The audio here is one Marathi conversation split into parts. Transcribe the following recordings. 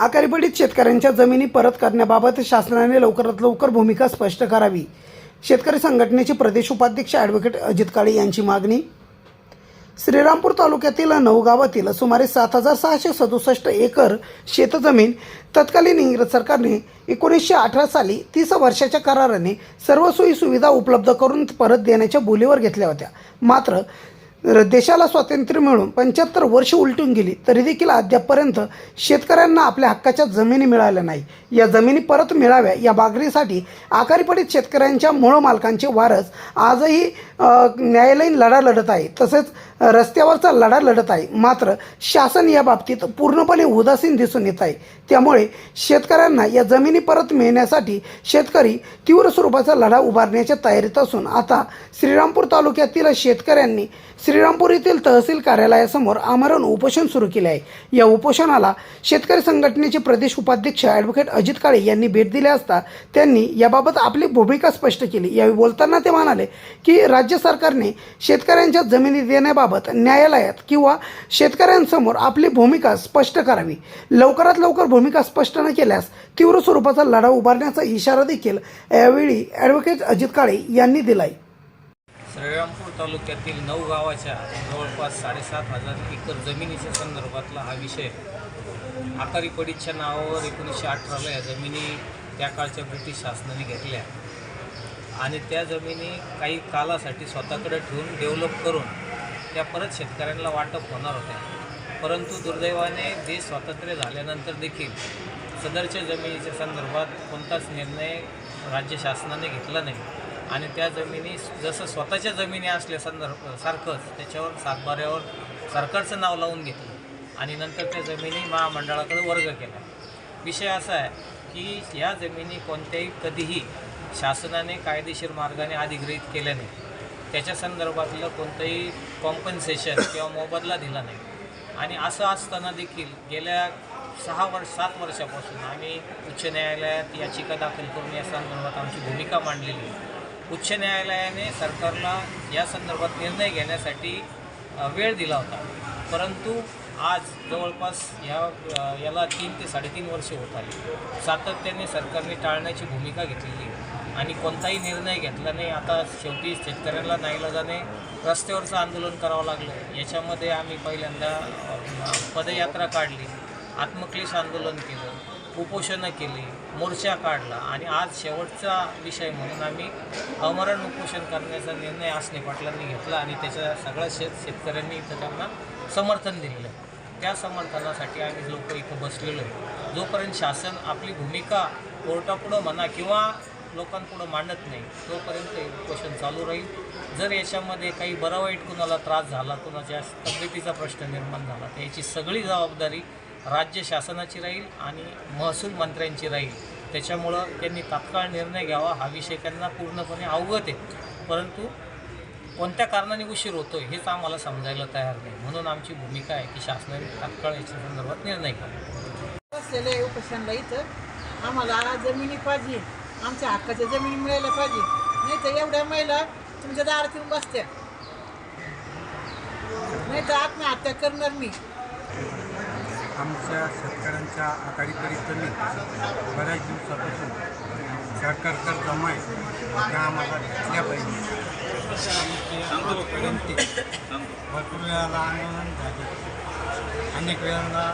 आकारीपडीत शेतकऱ्यांच्या जमिनी परत करण्याबाबत शासनाने लवकरात लवकर भूमिका स्पष्ट करावी. शेतकरी संघटनेचे प्रदेश उपाध्यक्ष ॲडव्होकेट अजित काळे यांची मागणी. श्रीरामपूर तालुक्यातील नऊ गावातील सुमारे सात हजार सहाशे सदुसष्ट एकर शेतजमीन तत्कालीन इंग्रज सरकारने एकोणीसशे अठरा साली तीस वर्षाच्या कराराने सर्व सोयी सुविधा उपलब्ध करून परत देण्याच्या बोलीवर घेतल्या होत्या. मात्र देशाला स्वातंत्र्य मिळून पंच्याहत्तर वर्ष उलटून गेली तरी देखील अद्यापपर्यंत शेतकऱ्यांना आपल्या हक्काच्या जमिनी मिळाल्या नाही. या जमिनी परत मिळाव्या या मागणीसाठी आकारीपडीत शेतकऱ्यांच्या मूळ मालकांचे वारस आजही न्यायालयीन लढा लढत आहे. तसेच रस्त्यावरचा लढा लढत आहे. मात्र शासन या बाबतीत पूर्णपणे उदासीन दिसून येत आहे. त्यामुळे शेतकऱ्यांना या जमिनी परत मिळण्यासाठी शेतकरी तीव्र स्वरूपाचा लढा उभारण्याच्या तयारीत असून आता श्रीरामपूर तालुक्यातील शेतकऱ्यांनी श्रीरामपूर येथील तहसील कार्यालयासमोर आमरण उपोषण सुरू केले आहे या उपोषणाला शेतकरी संघटनेचे प्रदेश उपाध्यक्ष ॲडव्होकेट अजित काळे यांनी भेट दिली असता त्यांनी याबाबत आपली भूमिका स्पष्ट केली. यावेळी बोलताना ते म्हणाले की राज्य सरकारने शेतकऱ्यांच्या जमिनी देण्याबाबत न्यायालयात किंवा शेतकऱ्यांसमोर आपली भूमिका स्पष्ट करावी. लवकरात लवकर भूमिका स्पष्ट न केल्यास तीव्र स्वरूपाचा लढा उभारण्याचा इशारा देखील यावेळी ॲडव्होकेट अजित काळे यांनी दिलाय. श्रीरामपूर तालुक्यातील नऊ गावाच्या जवळपास साडेसात हजार एकर जमिनीच्या संदर्भातला हा विषय. आकारी पडीच्या नावावर एकोणीसशे अठराला या जमिनी त्या काळच्या ब्रिटिश शासनाने घेतल्या. आणि त्या जमिनी काही कालासाठी स्वतःकडे ठेवून डेव्हलप करून त्या परत शेतकऱ्यांना वाटप होणार होत्या. परंतु दुर्दैवाने देश स्वातंत्र्य झाल्यानंतर देखील सदरच्या जमिनीच्या संदर्भात कोणताच निर्णय राज्य शासनाने घेतला नाही. आणि त्या जमिनी जसं स्वतःच्या जमिनी असल्या संदर्भ सारखंच त्याच्यावर सातबाऱ्यावर सरकारचं नाव लावून घेतलं आणि नंतर त्या जमिनी महामंडळाकडे वर्ग केला. विषय असा आहे की या जमिनी कोणत्याही कधीही शासनाने कायदेशीर मार्गाने अधिग्रहित केल्या नाही त्याच्या संदर्भातलं कोणतंही कॉम्पन्सेशन किंवा मोबदला दिला नाही. आणि असं असताना देखील गेल्या सहा वर्ष सात वर्षापासून आम्ही उच्च न्यायालयात याचिका दाखल करून या संदर्भात आमची भूमिका मांडलेली आहे. उच्च न्यायालयाने सरकारला या संदर्भात निर्णय घेण्यासाठी वेळ दिला होता. परंतु आज जवळपास ह्या याला तीन ते साडेतीन वर्षे होत आली. सातत्याने सरकारने टाळण्याची भूमिका घेतलेली आहे. आणि कोणताही निर्णय घेतला नाही. आता शेवटी शेतकऱ्यांना नाईलाजाने रस्त्यावरचं आंदोलन करावं लागलं. याच्यामध्ये आम्ही पहिल्यांदा पदयात्रा काढली. आत्मक्लेश आंदोलन केलं. उपोषणं केली मोर्चा काढला आणि आज शेवटचा विषय म्हणून आम्ही अमरण उपोषण करण्याचा निर्णय आसने पाटलांनी घेतला आणि त्याच्या सगळ्या शेत शेतकऱ्यांनी इथं त्यांना समर्थन दिलेलं त्या समर्थनासाठी आम्ही लोक इथं बसलेलो आहे जोपर्यंत शासन आपली भूमिका कोर्टापुढं म्हणा किंवा लोकांपुढं मांडत नाही तोपर्यंत हे उपोषण चालू राहील. जर याच्यामध्ये काही बरं वाईट कुणाला त्रास झाला कुणाच्या तब्येतीचा प्रश्न निर्माण झाला तर याची सगळी जबाबदारी राज्य शासनाची राहील आणि महसूल मंत्र्यांची राहील. त्याच्यामुळं त्यांनी तात्काळ निर्णय घ्यावा. हा विषय त्यांना पूर्णपणे अवगत आहे. परंतु कोणत्या कारणाने उशीर होतो हेच आम्हाला समजायला तयार नाही. म्हणून आमची भूमिका आहे की शासनाने तात्काळ याच्या संदर्भात निर्णय घ्यावा. असलेल्या आहे उपोषणला इथं. आम्हाला जमिनी पाहिजे. आमच्या हक्काच्या जमिनी मिळायला पाहिजे. नाही तर एवढ्या महिला तुमच्या दारात येऊन बसत्या. नाही तर आत्महत्या करणार मी. आमच्या शेतकऱ्यांच्या आघाडी जमीन बऱ्याच दिवसापासून सरकारकर जमा आहे त्या आम्हाला घेतल्या पाहिजे विनंती भरपूर वेळाला आंदोलन झाले. अनेक वेळाला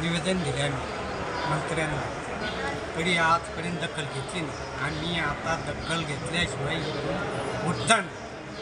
निवेदन दिले आम्ही मंत्र्यांना. तरी आजपर्यंत दखल घेतली नाही. आणि आता दखल घेतल्याशिवाय इथून